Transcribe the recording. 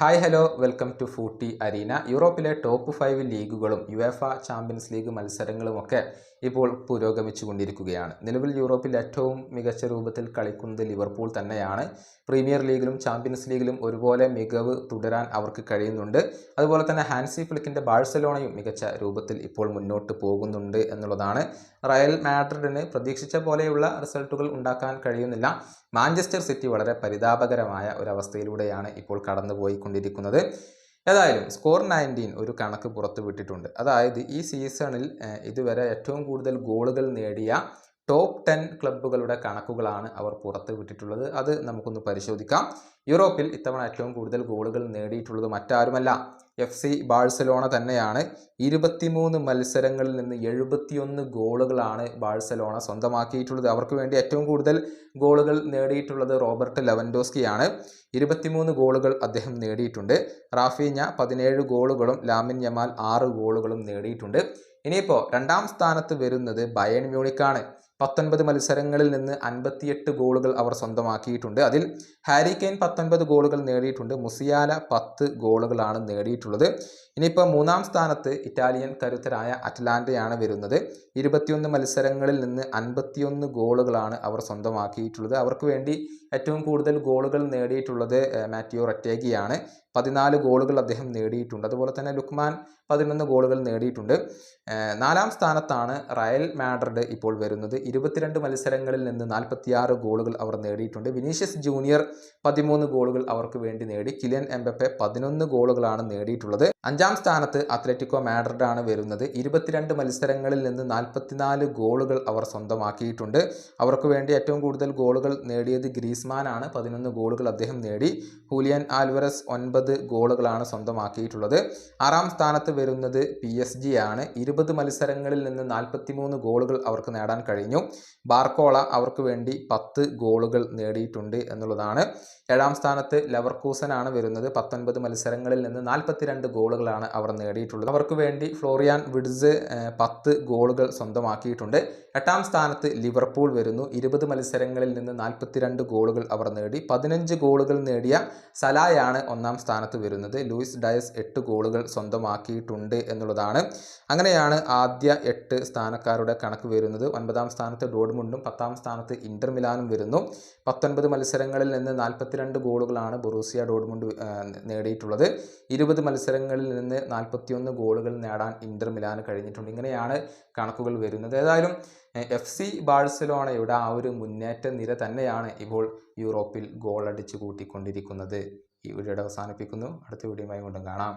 Hi hello welcome to footy arena. യൂറോപ്പിലെ top five ലീഗുകളും UEFA champions league മത്സരങ്ങളുമൊക്കെ ഇപ്പോൾ പുരോഗമിച്ചു കൊണ്ടിരിക്കുകയാണ് നിലവിൽ യൂറോപ്പിൽ ഏറ്റവും മികച്ച രൂപത്തിൽ കളിക്കുന്നത് ലിവർപൂൾ തന്നെയാണ്. പ്രീമിയർ ലീഗിലും ചാമ്പ്യൻസ് ലീഗിലും ഒരുപോലെ മികവ് തുടരാൻ അവർക്ക് കഴിയുന്നുണ്ട്. അതുപോലെ തന്നെ ഹാൻസി ഫ്ലിക്കിന്റെ ബാഴ്സലോണയും മികച്ച രൂപത്തിൽ ഇപ്പോൾ മുന്നോട്ട് പോകുന്നുണ്ട് എന്നുള്ളതാണ്. റയൽ മാഡ്രിഡിന് പ്രതീക്ഷിച്ച പോലെയുള്ള റിസൾട്ടുകൾ ഉണ്ടാക്കാൻ കഴിയുന്നില്ല. മാഞ്ചസ്റ്റർ സിറ്റി വളരെ പരിതാപകരമായ ഒരവസ്ഥയിലൂടെയാണ് ഇപ്പോൾ കടന്നുപോയിക്കൊണ്ടിരിക്കുന്നത് ഏതായാലും സ്കോർ നയന്റീൻ ഒരു കണക്ക് പുറത്തുവിട്ടിട്ടുണ്ട് അതായത് ഈ സീസണിൽ ഇതുവരെ ഏറ്റവും കൂടുതൽ ഗോളുകൾ നേടിയ ടോപ്പ് ടെൻ ക്ലബ്ബുകളുടെ കണക്കുകളാണ് അവർ പുറത്ത് വിട്ടിട്ടുള്ളത്. അത് നമുക്കൊന്ന് പരിശോധിക്കാം. യൂറോപ്പിൽ ഇത്തവണ ഏറ്റവും കൂടുതൽ ഗോളുകൾ നേടിയിട്ടുള്ളത് മറ്റാരുമല്ല. എഫ് സി ബാഴ്സലോണ തന്നെയാണ്. ഇരുപത്തിമൂന്ന് മത്സരങ്ങളിൽ നിന്ന് എഴുപത്തിയൊന്ന് ഗോളുകളാണ് ബാഴ്സലോണ സ്വന്തമാക്കിയിട്ടുള്ളത്. അവർക്ക് വേണ്ടി ഏറ്റവും കൂടുതൽ ഗോളുകൾ നേടിയിട്ടുള്ളത് റോബർട്ട് ലെവൻഡോസ്കിയാണ്. ഇരുപത്തിമൂന്ന് ഗോളുകൾ അദ്ദേഹം നേടിയിട്ടുണ്ട്. റാഫീഞ്ഞ പതിനേഴ് ഗോളുകളും ലാമിൻ യമാൽ ആറ് ഗോളുകളും നേടിയിട്ടുണ്ട്. ഇനിയിപ്പോൾ രണ്ടാം സ്ഥാനത്ത് വരുന്നത് ബയൺ മ്യൂണിക്കാണ്. പത്തൊൻപത് മത്സരങ്ങളിൽ നിന്ന് അൻപത്തിയെട്ട് ഗോളുകൾ അവർ സ്വന്തമാക്കിയിട്ടുണ്ട്. അതിൽ ഹാരി കെയ്ൻ പത്തൊൻപത് ഗോളുകൾ നേടിയിട്ടുണ്ട്. മുസിയാല പത്ത് ഗോളുകളാണ് നേടിയിട്ടുള്ളത്. ഇനിയിപ്പോൾ മൂന്നാം സ്ഥാനത്ത് ഇറ്റാലിയൻ കരുത്തരായ അറ്റ്ലാന്റയാണ് വരുന്നത്. ഇരുപത്തിയൊന്ന് മത്സരങ്ങളിൽ നിന്ന് അൻപത്തിയൊന്ന് ഗോളുകളാണ് അവർ സ്വന്തമാക്കിയിട്ടുള്ളത്. അവർക്ക് വേണ്ടി ഏറ്റവും കൂടുതൽ ഗോളുകൾ നേടിയിട്ടുള്ളത് മാറ്റിയോ ററ്റേഗിയാണ് പതിനാല് ഗോളുകൾ അദ്ദേഹം നേടിയിട്ടുണ്ട്. അതുപോലെ തന്നെ ലുക്മാൻ പതിനൊന്ന് ഗോളുകൾ നേടിയിട്ടുണ്ട്. നാലാം സ്ഥാനത്താണ് റയൽ മാഡ്രിഡ് ഇപ്പോൾ വരുന്നത്. ഇരുപത്തിരണ്ട് മത്സരങ്ങളിൽ നിന്ന് നാൽപ്പത്തിയാറ് ഗോളുകൾ അവർ നേടിയിട്ടുണ്ട്. വിനീഷ്യസ് ജൂനിയർ പതിമൂന്ന് ഗോളുകൾ അവർക്ക് വേണ്ടി നേടി. കിലിയൻ എംബപ്പെ പതിനൊന്ന് ഗോളുകളാണ് നേടിയിട്ടുള്ളത്. അഞ്ചാം സ്ഥാനത്ത് അത്ലറ്റിക്കോ മാഡ്രിഡ് ആണ് വരുന്നത്. ഇരുപത്തിരണ്ട് മത്സരങ്ങളിൽ നിന്ന് നാൽപ്പത്തിനാല് ഗോളുകൾ അവർ സ്വന്തമാക്കിയിട്ടുണ്ട്. അവർക്ക് വേണ്ടി ഏറ്റവും കൂടുതൽ ഗോളുകൾ നേടിയത് ഗ്രീസ്മാൻ ആണ് പതിനൊന്ന് ഗോളുകൾ അദ്ദേഹം നേടി. ഹൂലിയൻ ആൽവറസ് ഒൻപത് ഗോളുകളാണ് സ്വന്തമാക്കിയിട്ടുള്ളത്. ആറാം സ്ഥാനത്ത് വരുന്നത് പി എസ് ജി ആണ്. ഇരുപത് മത്സരങ്ങളിൽ നിന്ന് നാൽപ്പത്തിമൂന്ന് ഗോളുകൾ അവർക്ക് നേടാൻ കഴിഞ്ഞു. ബാർക്കോള അവർക്ക് വേണ്ടി പത്ത് ഗോളുകൾ നേടിയിട്ടുണ്ട് എന്നുള്ളതാണ്. ഏഴാം സ്ഥാനത്ത് ലെവർകൂസൻ ആണ് വരുന്നത്. പത്തൊൻപത് മത്സരങ്ങളിൽ നിന്ന് നാൽപ്പത്തിരണ്ട് ഗോളുകളാണ് അവർ നേടിയിട്ടുള്ളത്. അവർക്ക് വേണ്ടി ഫ്ലോറിയാൻ വിഡ്സ് പത്ത് ഗോളുകൾ സ്വന്തമാക്കിയിട്ടുണ്ട്. എട്ടാം സ്ഥാനത്ത് ലിവർപൂൾ വരുന്നു. ഇരുപത് മത്സരങ്ങളിൽ നിന്ന് നാൽപ്പത്തിരണ്ട് ഗോളുകൾ അവർ നേടി. പതിനഞ്ച് ഗോളുകൾ നേടിയ സലായാണ് ഒന്നാം സ്ഥാനത്ത് വരുന്നത്. ലൂയിസ് ഡയസ് എട്ട് ഗോളുകൾ സ്വന്തമാക്കിയിട്ടുണ്ട് എന്നുള്ളതാണ്. അങ്ങനെയാണ് ആദ്യ എട്ട് സ്ഥാനക്കാരുടെ കണക്ക് വരുന്നത്. ഒൻപതാം സ്ഥാനത്ത് ഡോഡ്മുണ്ടും പത്താം സ്ഥാനത്ത് ഇന്റർ മിലാനും വരുന്നു. പത്തൊൻപത് മത്സരങ്ങളിൽ നിന്ന് നാൽപ്പത്തിരണ്ട് ഗോളുകളാണ് ബൊറൂസിയ ഡോഡ്മുണ്ട് നേടിയിട്ടുള്ളത്. ഇരുപത് മത്സരങ്ങളിൽ നിന്ന് നാൽപ്പത്തിയൊന്ന് ഗോളുകൾ നേടാൻ ഇന്റർ മിലാന് കഴിഞ്ഞിട്ടുണ്ട്. ഇങ്ങനെയാണ് കണക്കുകൾ വരുന്നത്. ഏതായാലും എഫ് സി ബാഴ്സലോണയുടെ ആ ഒരു മുന്നേറ്റ നിര തന്നെയാണ് ഇപ്പോൾ യൂറോപ്പിൽ ഗോൾ അടിച്ചു കൂട്ടിക്കൊണ്ടിരിക്കുന്നത്. ഈ വീഡിയോ അവസാനിപ്പിക്കുന്നു. അടുത്ത വീഡിയോയുമായി വീണ്ടും കാണാം.